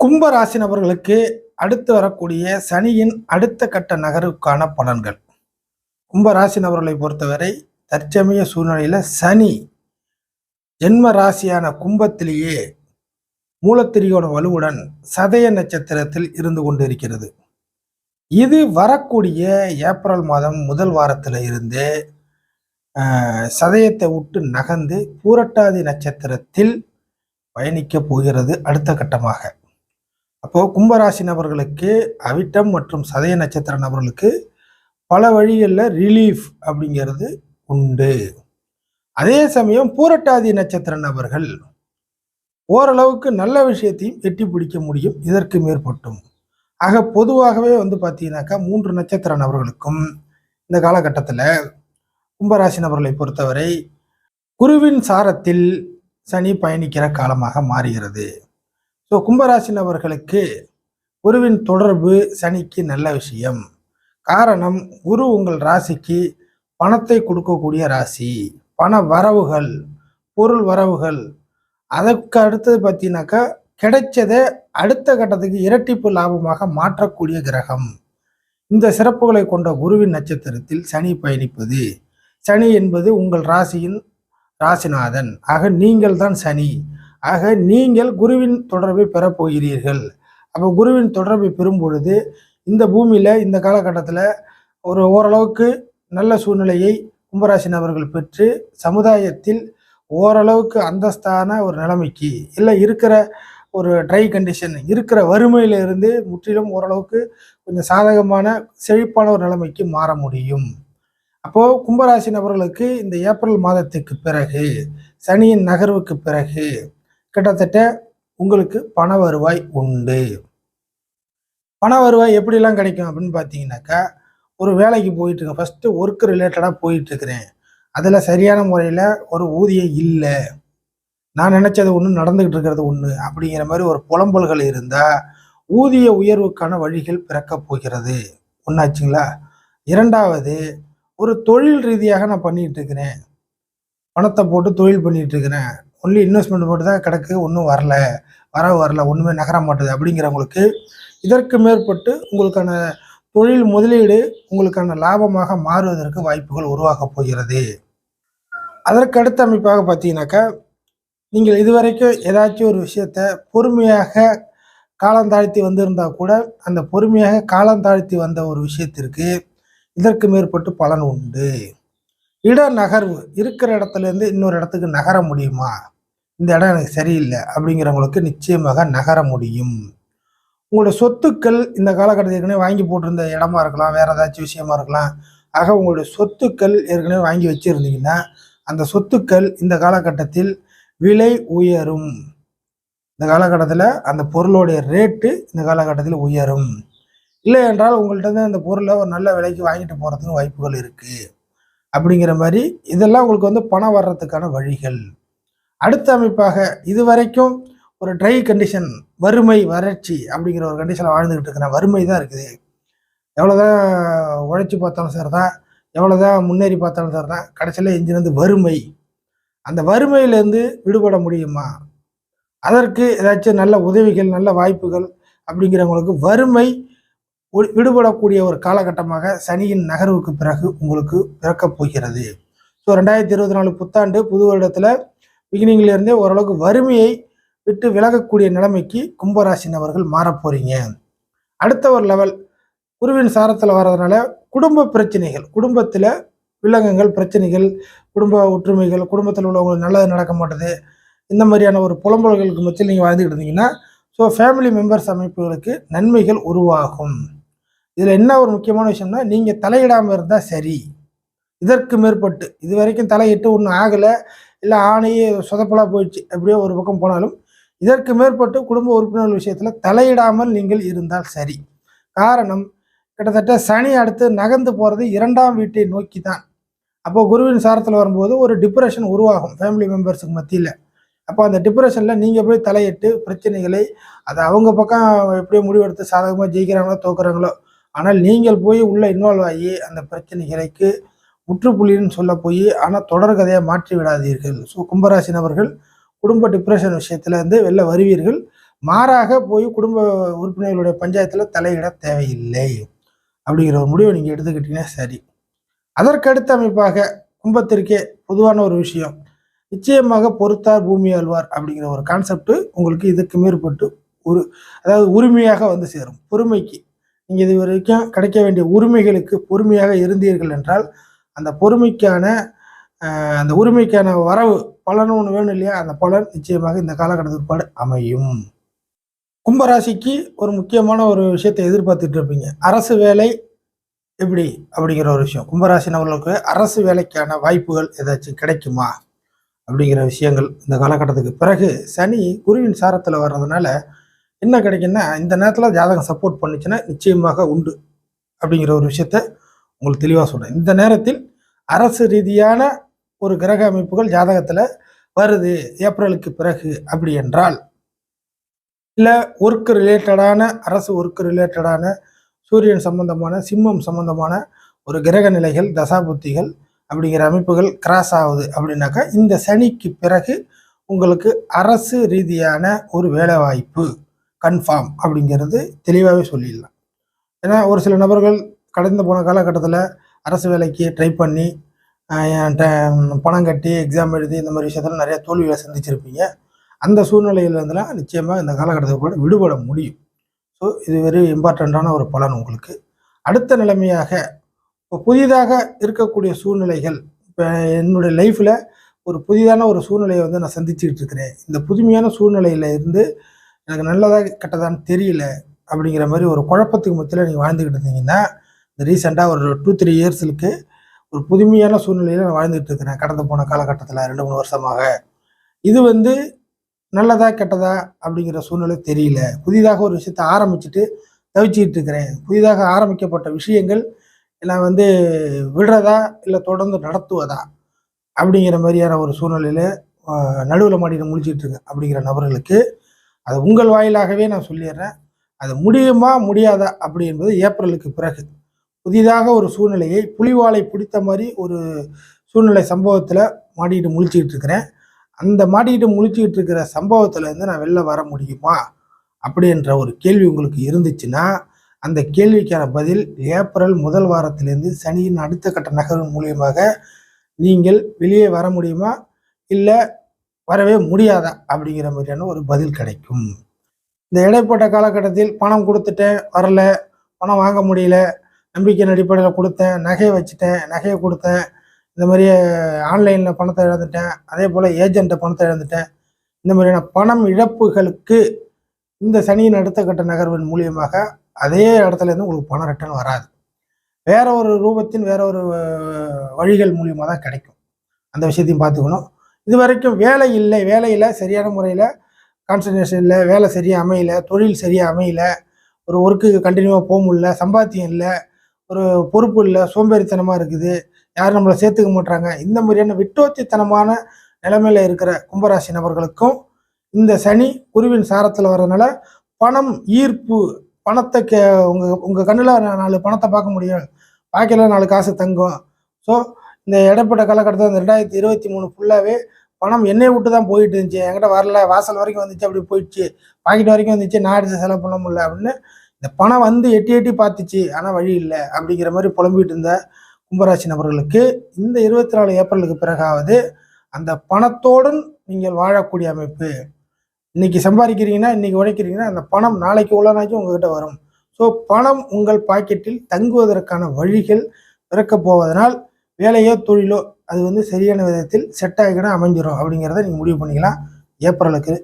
கும்பராசி நபர்களுக்கு அடுத்து வரக்கூடிய சனியின் அடுத்த கட்ட நகருக்கான பலன்கள். கும்பராசி நபர்களை பொறுத்தவரை தற்சமய சூழ்நிலையில் சனி ஜென்ம ராசியான கும்பத்திலேயே மூலத்திரியோட வலுவுடன் சதய நட்சத்திரத்தில் இருந்து கொண்டிருக்கிறது. இது வரக்கூடிய ஏப்ரல் மாதம் முதல் வாரத்தில் இருந்து சதயத்தை விட்டு நகர்ந்து பூரட்டாதி நட்சத்திரத்தில் பயணிக்க போகிறது அடுத்த கட்டமாக. அப்போது கும்பராசி நபர்களுக்கு அவிட்டம் மற்றும் சதய நட்சத்திர நபர்களுக்கு பல வழிகளில் ரிலீஃப் அப்படிங்கிறது உண்டு. அதே சமயம் பூரட்டாதி நட்சத்திர நபர்கள் ஓரளவுக்கு நல்ல விஷயத்தையும் எட்டி பிடிக்க முடியும் இதற்கு மேற்பட்டும். ஆக பொதுவாகவே வந்து பார்த்தீங்கன்னாக்கா மூன்று நட்சத்திர நபர்களுக்கும் இந்த காலகட்டத்தில் கும்பராசி நபர்களை பொறுத்தவரை குருவின் சாரத்தில் சனி பயணிக்கிற காலமாக மாறுகிறது. ஸோ கும்பராசி நபர்களுக்கு குருவின் தொடர்பு சனிக்கு நல்ல விஷயம். காரணம் குரு உங்கள் ராசிக்கு பணத்தை கொடுக்கக்கூடிய ராசி. பண வரவுகள் பொருள் வரவுகள். அதற்கு அடுத்தது பார்த்தீங்கன்னாக்கா கிடைச்சதை அடுத்த கட்டத்துக்கு இரட்டிப்பு லாபமாக மாற்றக்கூடிய கிரகம். இந்த சிறப்புகளை கொண்ட குருவின் நட்சத்திரத்தில் சனி பயணிப்பது. சனி என்பது உங்கள் ராசியின் ராசிநாதன். ஆக நீங்கள் தான் சனி. ஆக நீங்கள் குருவின் தொடர்பை பெறப்போகிறீர்கள். அப்போ குருவின் தொடர்பை பெறும் பொழுது இந்த பூமியில் இந்த காலகட்டத்தில் ஒரு ஓரளவுக்கு நல்ல சூழ்நிலையை கும்பராசி நபர்கள் பெற்று சமுதாயத்தில் ஓரளவுக்கு அந்தஸ்தான ஒரு நிலைமைக்கு இல்லை இருக்கிற ஒரு ட்ரை கண்டிஷன் இருக்கிற வறுமையிலிருந்து முற்றிலும் ஓரளவுக்கு கொஞ்சம் சாதகமான செழிப்பான ஒரு நிலைமைக்கு மாற முடியும். அப்போது கும்பராசி நபர்களுக்கு இந்த ஏப்ரல் மாதத்துக்கு பிறகு சனியின் நகர்வுக்கு பிறகு கிட்டத்தட்ட உங்களுக்கு பண வருவாய் உண்டு. பண வருவாய் எப்படிலாம் கிடைக்கும் அப்படின்னு பார்த்தீங்கன்னாக்கா ஒரு வேலைக்கு போயிட்டு இருக்கேன். ஃபஸ்ட்டு ஒர்க் ரிலேட்டடாக போயிட்டு இருக்கிறேன். அதில் சரியான முறையில் ஒரு ஊதியம் இல்லை. நான் நினச்சது ஒன்று நடந்துக்கிட்டு இருக்கிறது ஒன்று அப்படிங்கிற மாதிரி ஒரு புலம்பல்கள் இருந்தால் ஊதிய உயர்வுக்கான வழிகள் பிறக்கப் போகிறது. ஒன்றாச்சுங்களா இரண்டாவது ஒரு தொழில் ரீதியாக நான் பண்ணிகிட்டு இருக்கிறேன். பணத்தை போட்டு தொழில் பண்ணிகிட்டு இருக்கிறேன். ஒன்லி இன்வெஸ்ட்மெண்ட் மட்டும் தான் கிடக்கு ஒன்றும் வரல. வரவு வரல ஒன்றுமே நகர மாட்டுது அப்படிங்கிறவங்களுக்கு இதற்கு மேற்பட்டு உங்களுக்கான தொழில் முதலீடு உங்களுக்கான லாபமாக மாறுவதற்கு வாய்ப்புகள் உருவாகப் போகிறது. அதற்கு அடுத்த அமைப்பாக பார்த்தீங்கன்னாக்கா நீங்கள் இதுவரைக்கும் ஏதாச்சும் ஒரு விஷயத்த பொறுமையாக காலம் தாழ்த்தி வந்திருந்தால் கூட அந்த பொறுமையாக காலம் தாழ்த்தி வந்த ஒரு விஷயத்திற்கு இதற்கு மேற்பட்டு பலன் உண்டு. இட நகர்வு இருக்கிற இடத்துல இருந்து இன்னொரு இடத்துக்கு நகர முடியுமா? இந்த இடம் எனக்கு சரியில்லை அப்படிங்கிறவங்களுக்கு நிச்சயமாக நகர முடியும். உங்களோட சொத்துக்கள் இந்த காலகட்டத்தில் ஏற்கனவே வாங்கி போட்டிருந்த இடமா இருக்கலாம் வேற ஏதாச்சும் விஷயமா இருக்கலாம். ஆக உங்களுடைய சொத்துக்கள் ஏற்கனவே வாங்கி வச்சிருந்தீங்கன்னா அந்த சொத்துக்கள் இந்த காலகட்டத்தில் விலை உயரும். இந்த காலகட்டத்தில் அந்த பொருளுடைய ரேட்டு இந்த காலகட்டத்தில் உயரும். இல்லை என்றால் உங்கள்கிட்ட இருந்து அந்த பொருளை ஒரு நல்ல விலைக்கு வாங்கிட்டு போகிறதுக்கு வாய்ப்புகள் இருக்குது அப்படிங்கிற மாதிரி இதெல்லாம் உங்களுக்கு வந்து பணம் வர்றதுக்கான வழிகள். அடுத்த அமைப்பாக இது வரைக்கும் ஒரு ட்ரை கண்டிஷன் வறுமை வறட்சி அப்படிங்கிற ஒரு கண்டிஷனில் வாழ்ந்துக்கிட்டு இருக்கிற வறுமை தான் இருக்குது. எவ்வளோதான் உழைச்சி பார்த்தாலும் சார் தான் எவ்வளோதான் முன்னேறி பார்த்தாலும் சார் தான் கடைசியில் எஞ்சினது வறுமை. அந்த வறுமையிலேருந்து விடுபட முடியுமா? அதற்கு ஏதாச்சும் நல்ல உதவிகள் நல்ல வாய்ப்புகள் அப்படிங்கிறவங்களுக்கு வறுமை விடுபடக்கூடிய ஒரு காலகட்டமாக சனியின் நகர்வுக்கு பிறகு உங்களுக்கு பிறக்கப் போகிறது. ஸோ ரெண்டாயிரத்தி இருபத்தி நாலு புத்தாண்டு புது வருடத்தில் பிகினிங்லேருந்தே ஓரளவுக்கு வறுமையை விட்டு விலகக்கூடிய நிலைமைக்கு கும்பராசினவர்கள் நபர்கள் அடுத்த ஒரு லெவல் குருவின் சாரத்தில் வர்றதுனால குடும்ப பிரச்சனைகள் குடும்பத்தில் விலங்கங்கள் பிரச்சனைகள் குடும்ப ஒற்றுமைகள் குடும்பத்தில் உள்ளவங்களுக்கு நல்லது நடக்க மாட்டுது. இந்த மாதிரியான ஒரு புலம்பல்களுக்கு மத்தியில் நீங்கள் வாழ்ந்துக்கிட்டு இருந்தீங்கன்னா ஸோ ஃபேமிலி மெம்பர்ஸ் அமைப்புகளுக்கு நன்மைகள் உருவாகும். இதில் என்ன ஒரு முக்கியமான விஷயம்னா நீங்கள் தலையிடாமல் இருந்தால் சரி. இதற்கு மேற்பட்டு இது வரைக்கும் தலையிட்டு ஒன்றும் ஆகலை. இல்லை ஆணையே சொதப்பலாக போயிடுச்சு. அப்படியே ஒரு பக்கம் போனாலும் இதற்கு மேற்பட்டு குடும்ப உறுப்பினர்கள் விஷயத்தில் தலையிடாமல் நீங்கள் இருந்தால் சரி. காரணம் கிட்டத்தட்ட சனி அடுத்து நகர்ந்து போகிறது இரண்டாம் வீட்டை நோக்கி தான் அப்போ குருவின் சாரத்தில் வரும்போது ஒரு டிப்ரெஷன் உருவாகும் ஃபேமிலி மெம்பர்ஸுக்கு மத்தியில். அப்போ அந்த டிப்ரெஷனில் நீங்கள் போய் தலையிட்டு பிரச்சனைகளை அது அவங்க பக்கம் எப்படியோ முடிவெடுத்து சாதகமாக ஜெயிக்கிறாங்களோ தோக்குறாங்களோ ஆனால் நீங்கள் போய் உள்ளே இன்வால்வ் ஆகி அந்த பிரச்சனைகளுக்கு முற்றுப்புள்ளின்னு சொல்ல போய் ஆனால் தொடர் கதையை மாற்றி விடாதீர்கள். ஸோ கும்பராசி நபர்கள் குடும்ப டிப்ரெஷன் விஷயத்துலேருந்து வெளில வருவீர்கள். மாறாக போய் குடும்ப உறுப்பினர்களுடைய பஞ்சாயத்தில் தலையிட தேவையில்லை அப்படிங்கிற ஒரு முடிவை நீங்கள் எடுத்துக்கிட்டீங்கன்னா சரி. அதற்கடுத்த அமைப்பாக கும்பத்திற்கே பொதுவான ஒரு விஷயம் நிச்சயமாக பொறுத்தார் பூமி ஆழ்வார் அப்படிங்கிற ஒரு கான்செப்ட் உங்களுக்கு இதுக்கு மேற்பட்டு ஒரு அதாவது உரிமையாக வந்து சேரும். பொறுமைக்கு. நீங்கள் இது வரைக்கும் கிடைக்க வேண்டிய உரிமைகளுக்கு பொறுமையாக இருந்தீர்கள் என்றால் அந்த பொறுமைக்கான அந்த உரிமைக்கான வரவு பலன் ஒன்று வேணும் இல்லையா? அந்த பலன் நிச்சயமாக இந்த காலகட்டத்துக்கு அமையும். கும்பராசிக்கு ஒரு முக்கியமான ஒரு விஷயத்தை எதிர்பார்த்துட்டு இருப்பீங்க. அரசு வேலை எப்படி அப்படிங்கிற ஒரு விஷயம். கும்பராசி நபர்களுக்கு அரசு வேலைக்கான வாய்ப்புகள் ஏதாச்சும் கிடைக்குமா? அப்படிங்கிற விஷயங்கள் இந்த காலகட்டத்துக்கு. பிறகு சனி குருவின் சாரத்தில் வர்றதுனால என்ன கிடைக்குன்னா இந்த நேரத்தில் ஜாதகம் சப்போர்ட் பண்ணிச்சுன்னா நிச்சயமாக உண்டு. அப்படிங்கிற ஒரு விஷயத்த உங்களுக்கு தெளிவாக சொல்கிறேன் இந்த நேரத்தில் அரசு ரீதியான ஒரு கிரக அமைப்புகள் ஜாதகத்தில் வருது ஏப்ரலுக்கு பிறகு அப்படி என்றால் இல்லை ஒர்க்கு ரிலேட்டடான அரசு ஒர்க்கு ரிலேட்டடான சூரியன் சம்பந்தமான சிம்மம் சம்பந்தமான ஒரு கிரக நிலைகள் தசாபுத்திகள் அப்படிங்கிற அமைப்புகள் கிராஸ் ஆகுது அப்படின்னாக்கா இந்த சனிக்கு பிறகு உங்களுக்கு அரசு ரீதியான ஒரு வேலை வாய்ப்பு கன்ஃபார்ம் அப்படிங்கிறது தெளிவாகவே சொல்லிடலாம். ஏன்னா ஒரு சில நபர்கள் கடந்து போன காலகட்டத்தில் அரசு வேலைக்கு ட்ரை பண்ணி என் பணம் கட்டி எக்ஸாம் எழுதி இந்த மாதிரி விஷயத்தில் நிறைய தோல்விகளை சந்திச்சிருப்பீங்க. அந்த சூழ்நிலையிலேருந்துலாம் நிச்சயமாக இந்த காலகட்டத்தில் கூட விடுபட முடியும். ஸோ இது வெரி இம்பார்ட்டண்ட்டான ஒரு பலன் உங்களுக்கு. அடுத்த நிலைமையாக இப்போ புதிதாக இருக்கக்கூடிய சூழ்நிலைகள் இப்போ என்னுடைய லைஃப்பில் ஒரு புதிதான ஒரு சூழ்நிலையை வந்து நான் சந்திச்சுக்கிட்டு இருக்கிறேன். இந்த புதுமையான சூழ்நிலையில் இருந்து எனக்கு நல்லதாக கெட்டதான்னு தெரியல அப்படிங்கிற மாதிரி ஒரு குழப்பத்துக்கு மத்தியில் நீங்கள் வாழ்ந்துக்கிட்டு இருந்தீங்கன்னா இந்த ரீசெண்டாக ஒரு டூ த்ரீ இயர்ஸுக்கு ஒரு புதுமையான சூழ்நிலையில் நான் வாழ்ந்துட்டு இருக்கிறேன். கடந்து போன காலகட்டத்தில் ரெண்டு மூணு வருஷமாக. இது வந்து நல்லதா கெட்டதா அப்படிங்கிற சூழ்நிலை தெரியல. புதிதாக ஒரு விஷயத்தை ஆரம்பிச்சுட்டு தவிச்சிக்கிட்டு இருக்கிறேன். புதிதாக ஆரம்பிக்கப்பட்ட விஷயங்கள் நான் வந்து விடுறதா இல்லை தொடர்ந்து நடத்துவதா அப்படிங்கிற மாதிரியான ஒரு சூழ்நிலையில் நடுவில் மாடியில் முடிச்சிட்டு இருக்கேன் அப்படிங்கிற நபர்களுக்கு அது உங்கள் வாயிலாகவே நான் சொல்லிடுறேன். அது முடியுமா முடியாதா அப்படி என்பது ஏப்ரலுக்கு பிறகு. புதிதாக ஒரு சூழ்நிலையை புலிவாலை பிடித்த மாதிரி ஒரு சூழ்நிலை சம்பவத்தில் மாட்டிக்கிட்டு முழிச்சிக்கிட்டு இருக்கிறேன். அந்த மாட்டிக்கிட்டு முழிச்சிக்கிட்டு இருக்கிற சம்பவத்திலேருந்து நான் வெளில வர முடியுமா? அப்படின்ற ஒரு கேள்வி உங்களுக்கு இருந்துச்சுன்னா அந்த கேள்விக்கான பதில் ஏப்ரல் முதல் வாரத்திலேருந்து சனியின் அடுத்த கட்ட நகர்வு மூலியமாக நீங்கள் வெளியே வர முடியுமா? இல்லை வரவே முடியாதா? அப்படிங்கிற மாதிரியான ஒரு பதில் கிடைக்கும். இந்த இடைப்பட்ட காலகட்டத்தில் பணம் கொடுத்துட்டேன் வரல பணம் வாங்க முடியல நம்பிக்கையின் அடிப்படையில் கொடுத்தேன் நகையை வச்சுட்டேன் நகையை கொடுத்தேன் இந்த மாதிரி ஆன்லைனில் பணத்தை இழந்துட்டேன் அதே போல் ஏஜென்ட்டை பணத்தை இழந்துட்டேன். இந்த மாதிரியான பணம் இழப்புகளுக்கு இந்த சனியின் அடுத்த கட்ட நகர்வின் மூலியமாக அதே இடத்துல இருந்து உங்களுக்கு பணம் ரிட்டர்ன் வராது. வேற ஒரு ரூபத்தின் வேற ஒரு வழிகள் மூலியமாக தான் கிடைக்கும். அந்த விஷயத்தையும் பார்த்துக்கணும். இது வரைக்கும் வேலை இல்லை வேலையில் சரியான முறையில் கான்சன்ட்ரேஷன் இல்லை வேலை சரியாக அமையல தொழில் சரியாக அமையல ஒரு ஒர்க்குக்கு கண்டினியூவாக போக முடியல சம்பாத்தியம் இல்லை ஒரு பொறுப்பு இல்லை சோம்பேறித்தனமாக இருக்குது யாரும் நம்மளை சேர்த்துக்க மாட்றாங்க. இந்த மாதிரியான விட்டோத்தித்தனமான நிலைமையில் இருக்கிற கும்பராசி நபர்களுக்கும் இந்த சனி குருவின் சாரத்தில் வர்றதுனால பணம் ஈர்ப்பு பணத்தை கே உங்கள் உங்கள் கண்ணில் நாலு பணத்தை பார்க்க முடியும். பாக்கெட்டில் நாலு காசு தங்கும். ஸோ இந்த இடைப்பட்ட காலகட்டத்தில் இந்த ரெண்டாயிரத்தி இருபத்தி மூணு ஃபுல்லாகவே பணம் என்னை விட்டு தான் போயிட்டு இருந்துச்சு. என்கிட்ட வரல வாசல் வரைக்கும் வந்துச்சு அப்படி போயிடுச்சு. பாக்கெட் வரைக்கும் வந்துச்சு நான் எடுத்து செலவு பண்ண முடியல அப்படின்னு இந்த பணம் வந்து எட்டி எட்டி பார்த்துச்சு ஆனால் வழி இல்லை அப்படிங்கிற மாதிரி புலம்பிட்டு இருந்த கும்பராசி நபர்களுக்கு இந்த இருபத்தி நாலு ஏப்ரலுக்கு பிறகாவது அந்த பணத்தோடன் நீங்கள் வாழக்கூடிய அமைப்பு. இன்னைக்கு சம்பாதிக்கிறீங்கன்னா இன்னைக்கு உழைக்கிறீங்கன்னா அந்த பணம் நாளைக்கு உள்ளனாச்சும் உங்ககிட்ட வரும். ஸோ பணம் உங்கள் பாக்கெட்டில் தங்குவதற்கான வழிகள் பிறக்கப் போவதனால் வேலையோ தொழிலோ அது வந்து சரியான விதத்தில் செட் ஆகிக்கணும் அமைஞ்சிடும் அப்படிங்கிறத நீங்கள் முடிவு பண்ணிக்கலாம். ஏப்ரலுக்கு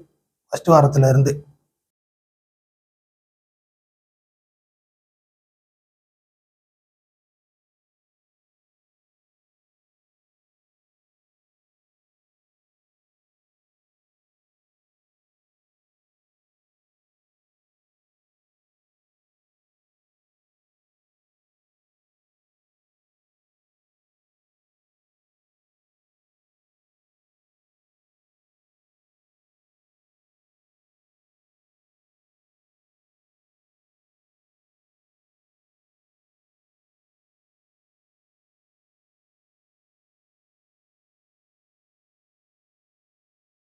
ஃபஸ்ட் வாரத்தில் இருந்து